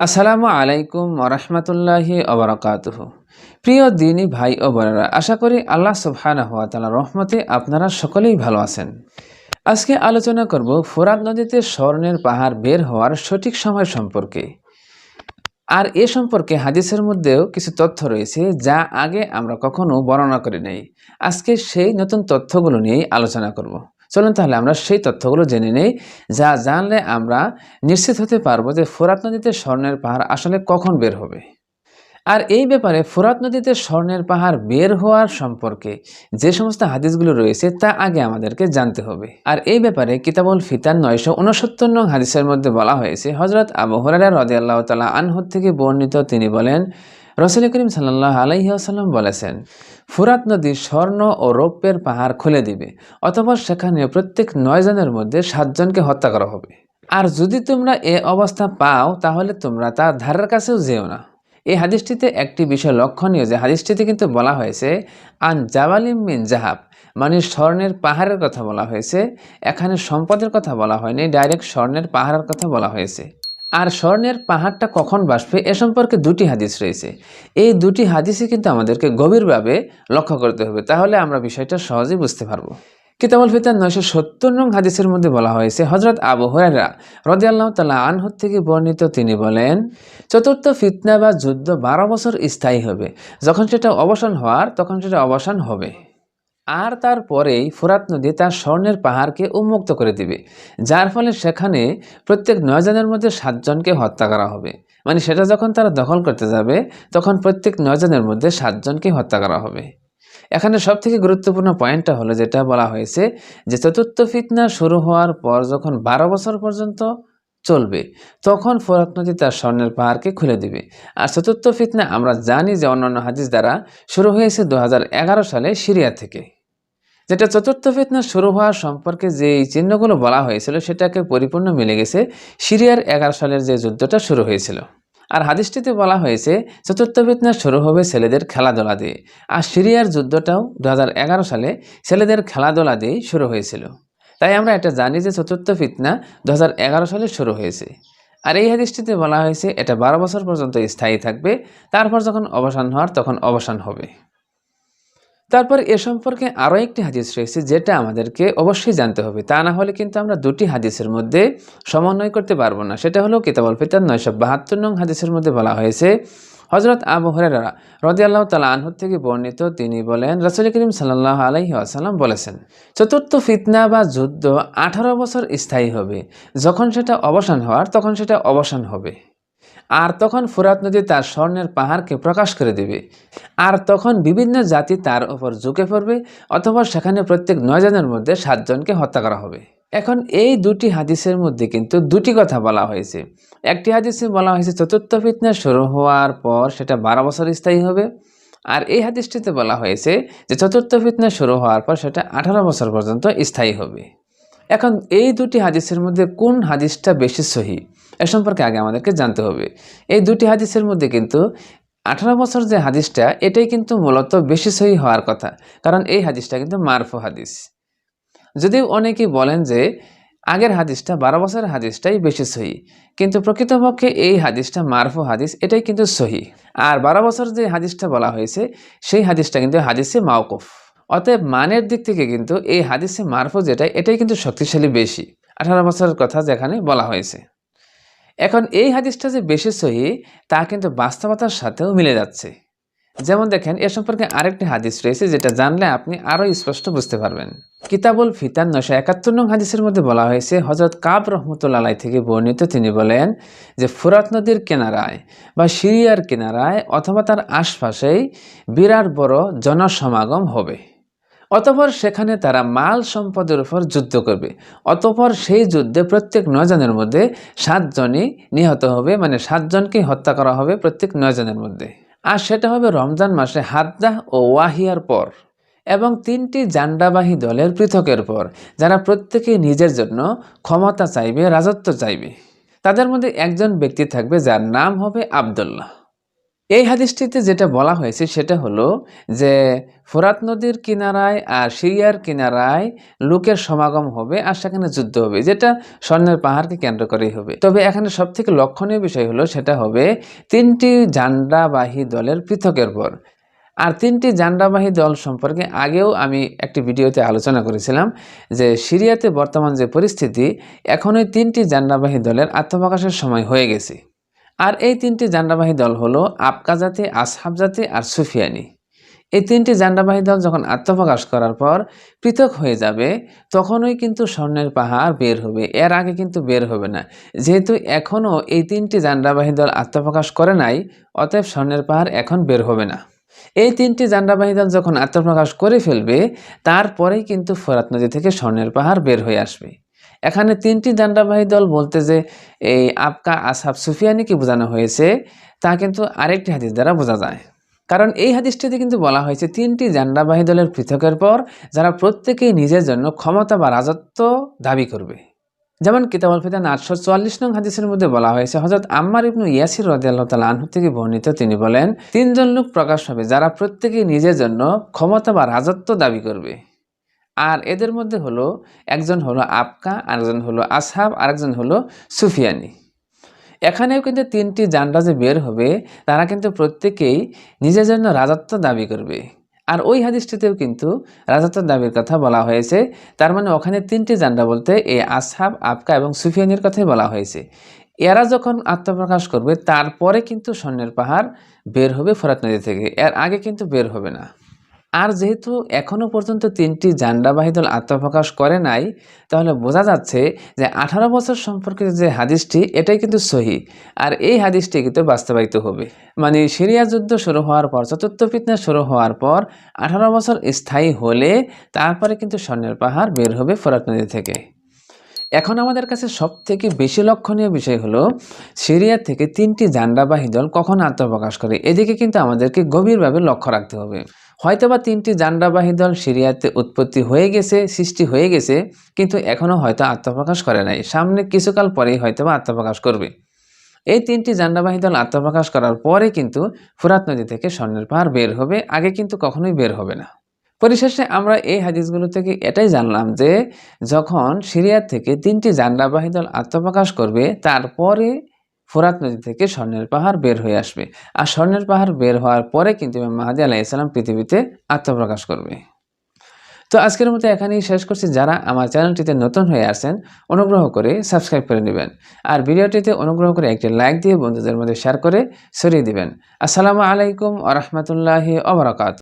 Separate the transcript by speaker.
Speaker 1: আসসালামু আলাইকুম ওরহমতুল্লাহি অবরাকাতুহ প্রিয় দিনী ভাই ও বোনেরা, আশা করি আল্লাহ সুবহানাহু ওয়া তাআলার রহমতে আপনারা সকলেই ভালো আছেন। আজকে আলোচনা করব ফোরাত নদীতে স্বর্ণের পাহাড় বের হওয়ার সঠিক সময় সম্পর্কে। আর এ সম্পর্কে হাদিসের মধ্যেও কিছু তথ্য রয়েছে যা আগে আমরা কখনো বর্ণনা করি নাই। আজকে সেই নতুন তথ্যগুলো নিয়েই আলোচনা করব। চলুন তাহলে আমরা সেই তথ্যগুলো জেনে নেই, যা জানলে আমরা নিশ্চিত হতে পারব যে ফোরাত নদীতে স্বর্ণের পাহাড় আসলে কখন বের হবে। আর এই ব্যাপারে ফোরাত নদীতে স্বর্ণের পাহাড় বের হওয়ার সম্পর্কে যে সমস্ত হাদিসগুলো রয়েছে তা আগে আমাদেরকে জানতে হবে। আর এই ব্যাপারে কিতাবুল ফিতান নয়শো উনসত্তর নং হাদিসের মধ্যে বলা হয়েছে হজরত আবু হরারা রদি আল্লাহ তালা আনহুদ থেকে বর্ণিত তিনি বলেন, রসুল করিম সাল্লাহ আলহিহাসাল্লাম বলেছেন ফুরাত নদী স্বর্ণ ও রৌপ্যের পাহাড় খুলে দিবে, অথবা সেখানে প্রত্যেক নয় জনের মধ্যে সাতজনকে হত্যা করা হবে। আর যদি তোমরা এ অবস্থা পাও, তাহলে তোমরা তার ধারের কাছেও যেও না। এই হাদিসটিতে একটি বিষয় লক্ষণীয় যে হাদিসটিতে কিন্তু বলা হয়েছে, আন জাবালিম মিন জাহাব মানে স্বর্ণের পাহাড়ের কথা বলা হয়েছে। এখানে সম্পদের কথা বলা হয়নি, ডাইরেক্ট স্বর্ণের পাহাড়ের কথা বলা হয়েছে। আর স্বর্ণের পাহাড়টা কখন বাসবে এ সম্পর্কে দুটি হাদিস রয়েছে। এই দুটি হাদিসই কিন্তু আমাদেরকে গভীরভাবে লক্ষ্য করতে হবে, তাহলে আমরা বিষয়টা সহজেই বুঝতে পারব। কিতাবুল ফিতার নয়শো সত্তর নং হাদিসের মধ্যে বলা হয়েছে হজরত আবু হরাইরা রদি আল্লাহ তালা থেকে বর্ণিত, তিনি বলেন, চতুর্থ ফিতনা বা যুদ্ধ বারো বছর স্থায়ী হবে। যখন সেটা অবসান হওয়ার, তখন সেটা অবসান হবে। আর তারপরেই ফোরাত নদী তার স্বর্ণের পাহাড়কে উন্মুক্ত করে দিবে, যার ফলে সেখানে প্রত্যেক নয়জনের মধ্যে সাতজনকে হত্যা করা হবে। মানে সেটা যখন তারা দখল করতে যাবে, তখন প্রত্যেক নয়জনের মধ্যে সাতজনকে হত্যা করা হবে। এখানে সব থেকে গুরুত্বপূর্ণ পয়েন্টটা হলো যেটা বলা হয়েছে যে চতুর্থ ফিতনা শুরু হওয়ার পর যখন বারো বছর পর্যন্ত চলবে, তখন ফোরাত নদী তার স্বর্ণের পাহাড়কে খুলে দিবে। আর চতুর্থ ফিতনা আমরা জানি যে অন্যান্য হাদিস দ্বারা শুরু হয়েছে দু হাজার এগারো সালে সিরিয়া থেকে। যেটা চতুর্থ ফিতনা শুরু হওয়ার সম্পর্কে যে চিহ্নগুলো বলা হয়েছিল, সেটাকে পরিপূর্ণ মিলে গেছে সিরিয়ার এগারো সালের যে যুদ্ধটা শুরু হয়েছিল। আর হাদিসটিতে বলা হয়েছে, চতুর্থ ফিতনা শুরু হবে ছেলেদের খেলাধুলা দিয়ে। আর সিরিয়ার যুদ্ধটাও দু হাজার এগারো সালে ছেলেদের খেলাধুলা দিয়েই শুরু হয়েছিল। তাই আমরা এটা জানি যে চতুর্থ ফিতনা দু হাজার এগারো সালে শুরু হয়েছে। আর এই হাদিসটিতে বলা হয়েছে, এটা বারো বছর পর্যন্ত স্থায়ী থাকবে, তারপর যখন অবসান হওয়ার তখন অবসান হবে। তারপর এ সম্পর্কে আরও একটি হাদিস রয়েছে যেটা আমাদেরকে অবশ্যই জানতে হবে। তা না হলে কিন্তু আমরা দুটি হাদিসের মধ্যে সমন্বয় করতে পারব না। সেটা হলো কিতাবল ফিতার নয়শো বাহাত্তর নং হাদিসের মধ্যে বলা হয়েছে হজরত আবু হরেরা রদি আল্লাহ তালা আনহুর থেকে বর্ণিত তিনি বলেন, রসুল করিম সাল্লাহ আলহি আসাল্লাম বলেছেন, চতুর্থ ফিতনা বা যুদ্ধ আঠারো বছর স্থায়ী হবে। যখন সেটা অবসান হওয়ার, তখন সেটা অবসান হবে। আর তখন ফুরাত নদী তার স্বর্ণের পাহাড়কে প্রকাশ করে দেবে। আর তখন বিভিন্ন জাতি তার উপর ঝুঁকে পড়বে অথবা সেখানে প্রত্যেক নয়জনের মধ্যে সাতজনকে হত্যা করা হবে। এখন এই দুটি হাদিসের মধ্যে কিন্তু দুটি কথা বলা হয়েছে। একটি হাদিসে বলা হয়েছে, চতুর্থ ফিতনা শুরু হওয়ার পর সেটা বারো বছর স্থায়ী হবে। আর এই হাদিসটিতে বলা হয়েছে যে, চতুর্থ ফিতনা শুরু হওয়ার পর সেটা আঠারো বছর পর্যন্ত স্থায়ী হবে। এখন এই দুটি হাদিসের মধ্যে কোন হাদিসটা বেশি সহি? এ সম্পর্কে আগে আমাদেরকে জানতে হবে। এই দুটি হাদিসের মধ্যে কিন্তু আঠারো বছর যে হাদিসটা, এটাই কিন্তু মূলত বেশি সহি হওয়ার কথা। কারণ এই হাদিসটা কিন্তু মারফু হাদিস। যদিও অনেকেই বলেন যে আগের হাদিসটা, বারো বছরের হাদিসটাই বেশি সহি। কিন্তু প্রকৃতপক্ষে এই হাদিসটা মারফু হাদিস, এটাই কিন্তু সহি। আর বারো বছর যে হাদিসটা বলা হয়েছে, সেই হাদিসটা কিন্তু হাদিসে মাওকুফ। অতএব মানের দিক থেকে কিন্তু এই হাদিসে মারফু যেটা, এটাই কিন্তু শক্তিশালী বেশি। আঠারো বছরের কথা যেখানে বলা হয়েছে। এখন এই হাদিসটা যে বেশি সহি, তা কিন্তু বাস্তবতার সাথেও মিলে যাচ্ছে। যেমন দেখেন, এ সম্পর্কে আরেকটি হাদিস রয়েছে, যেটা জানলে আপনি আরও স্পষ্ট বুঝতে পারবেন। কিতাবুল ফিতান নশো একাত্তর নং হাদিসের মধ্যে বলা হয়েছে হজরত কাব রহমতুল্লাহ থেকে বর্ণিত, তিনি বলেন যে, ফুরাত নদীর কেনারায় বা সিরিয়ার কেনারায় অথবা তার আশপাশেই বিরাট বড় জনসমাগম হবে। অতপর সেখানে তারা মাল সম্পদের উপর যুদ্ধ করবে। অতপর সেই যুদ্ধে প্রত্যেক নয়জনের মধ্যে সাতজনই নিহত হবে মানে সাতজনকে হত্যা করা হবে প্রত্যেক নয়জনের মধ্যে। আর সেটা হবে রমজান মাসে হাদ্দাহ ও ওয়াহিয়ার পর এবং তিনটি জান্ডাবাহী দলের পৃথকের পর, যারা প্রত্যেকে নিজের জন্য ক্ষমতা চাইবে, রাজত্ব চাইবে। তাদের মধ্যে একজন ব্যক্তি থাকবে যার নাম হবে আবদুল্লাহ। এই হাদিসটিতে যেটা বলা হয়েছে সেটা হলো যে ফোরাত নদীর কিনারায় আর সিরিয়ার কিনারায় লোকের সমাগম হবে আর সেখানে যুদ্ধ হবে, যেটা স্বর্ণের পাহাড়কে কেন্দ্র করেই হবে। তবে এখানে সব থেকে লক্ষণীয় বিষয় হলো সেটা হবে তিনটি জান্ডাবাহী দলের পৃথকের পর। আর তিনটি জান্ডাবাহী দল সম্পর্কে আগেও আমি একটি ভিডিওতে আলোচনা করেছিলাম যে সিরিয়াতে বর্তমান যে পরিস্থিতি এখন ওই তিনটি জান্ডাবাহী দলের আত্মপ্রকাশের সময় হয়ে গেছে। আর এই তিনটি জান্ডাবাহী দল হলো আপকা জাতি, আসহাব জাতি আর সুফিয়ানি। এই তিনটি জান্ডাবাহী দল যখন আত্মপ্রকাশ করার পর পৃথক হয়ে যাবে, তখনই কিন্তু স্বর্ণের পাহাড় বের হবে। এর আগে কিন্তু বের হবে না। যেহেতু এখনও এই তিনটি জান্ডাবাহী দল আত্মপ্রকাশ করে নাই, অতএব স্বর্ণের পাহাড় এখন বের হবে না। এই তিনটি জান্ডাবাহী দল যখন আত্মপ্রকাশ করে ফেলবে, তারপরেই কিন্তু ফোরাত নদী থেকে স্বর্ণের পাহাড় বের হয়ে আসবে। এখানে তিনটি জান্ডাবাহী দল বলতে যে, এই আপকা আসাব সুফিয়ানিকে বোঝানো হয়েছে, তা কিন্তু আরেকটি হাদিস দ্বারা বোঝা যায়। কারণ এই হাদিসটিতে কিন্তু বলা হয়েছে, তিনটি জান্ডাবাহী দলের পৃথকের পর যারা প্রত্যেকেই নিজের জন্য ক্ষমতা বা রাজত্ব দাবি করবে। যেমন কিতাবল ফিদান আটশো চুয়াল্লিশ নং হাদিসের মধ্যে বলা হয়েছে হজরত আম্মার ইবনু ইয়াসির রদিয়াল্লাহ তালা আনহু থেকে বর্ণিত তিনি বলেন, তিনজন লোক প্রকাশ হবে যারা প্রত্যেকেই নিজের জন্য ক্ষমতা বা রাজত্ব দাবি করবে। আর এদের মধ্যে হলো একজন হলো আপকা আরেকজন হলো আসহাব, আরেকজন হলো সুফিয়ানি। এখানেও কিন্তু তিনটি জান্ডা যে বের হবে, তারা কিন্তু প্রত্যেকেই নিজের জন্য রাজত্ব দাবি করবে। আর ওই হাদিসটিতেও কিন্তু রাজত্ব দাবির কথা বলা হয়েছে, তার মানে ওখানে তিনটি জান্ডা বলতে এই আসহাব আপকা এবং সুফিয়ানির কথাই বলা হয়েছে। এরা যখন আত্মপ্রকাশ করবে, তারপরে কিন্তু স্বর্ণের পাহাড় বের হবে ফোরাত নদী থেকে, এর আগে কিন্তু বের হবে না। আর যেহেতু এখনও পর্যন্ত তিনটি জান্ডাবাহী দল আত্মপ্রকাশ করে নাই, তাহলে বোঝা যাচ্ছে যে আঠারো বছর সম্পর্কিত যে হাদিসটি, এটাই কিন্তু সহি। আর এই হাদিসটি কিন্তু বাস্তবায়িত হবে। মানে সিরিয়া যুদ্ধ শুরু হওয়ার পর, চতুর্থ ফিতনা শুরু হওয়ার পর আঠারো বছর স্থায়ী হলে তারপরে কিন্তু স্বর্ণের পাহাড় বের হবে ফোরাত নদী থেকে। এখন আমাদের কাছে সব থেকে বেশি লক্ষণীয় বিষয় হলো, সিরিয়া থেকে তিনটি জান্ডাবাহী দল কখন আত্মপ্রকাশ করে? এদিকে কিন্তু আমাদেরকে গভীরভাবে লক্ষ্য রাখতে হবে। হয়তোবা তিনটি জান্ডাবাহী দল সিরিয়াতে উৎপত্তি হয়ে গেছে, সৃষ্টি হয়ে গেছে, কিন্তু এখনও হয়তো আত্মপ্রকাশ করে নাই। সামনে কিছুকাল পরেই হয়তোবা আত্মপ্রকাশ করবে। এই তিনটি জান্ডাবাহী দল আত্মপ্রকাশ করার পরে কিন্তু ফুরাত নদী থেকে স্বর্ণের পাহাড় বের হবে, আগে কিন্তু কখনোই বের হবে না। পরিশেষে আমরা এই হাদিসগুলো থেকে এটাই জানলাম যে, যখন সিরিয়া থেকে তিনটি জান্ডাবাহী দল আত্মপ্রকাশ করবে, তারপরে ফোরাত নদী থেকে স্বর্ণের পাহাড় বের হয়ে আসবে। আর স্বর্ণের পাহাড় বের হওয়ার পরে কিন্তু ইমাম মাহাদি আলাহ ইসলাম পৃথিবীতে আত্মপ্রকাশ করবে। তো আজকের মতো এখানেই শেষ করছি। যারা আমার চ্যানেলটিতে নতুন হয়ে আসেন, অনুগ্রহ করে সাবস্ক্রাইব করে নেবেন। আর ভিডিওটিতে অনুগ্রহ করে একটি লাইক দিয়ে বন্ধুদের মধ্যে শেয়ার করে সরিয়ে দিবেন। আসসালামু আলাইকুম আ ওবরাকাত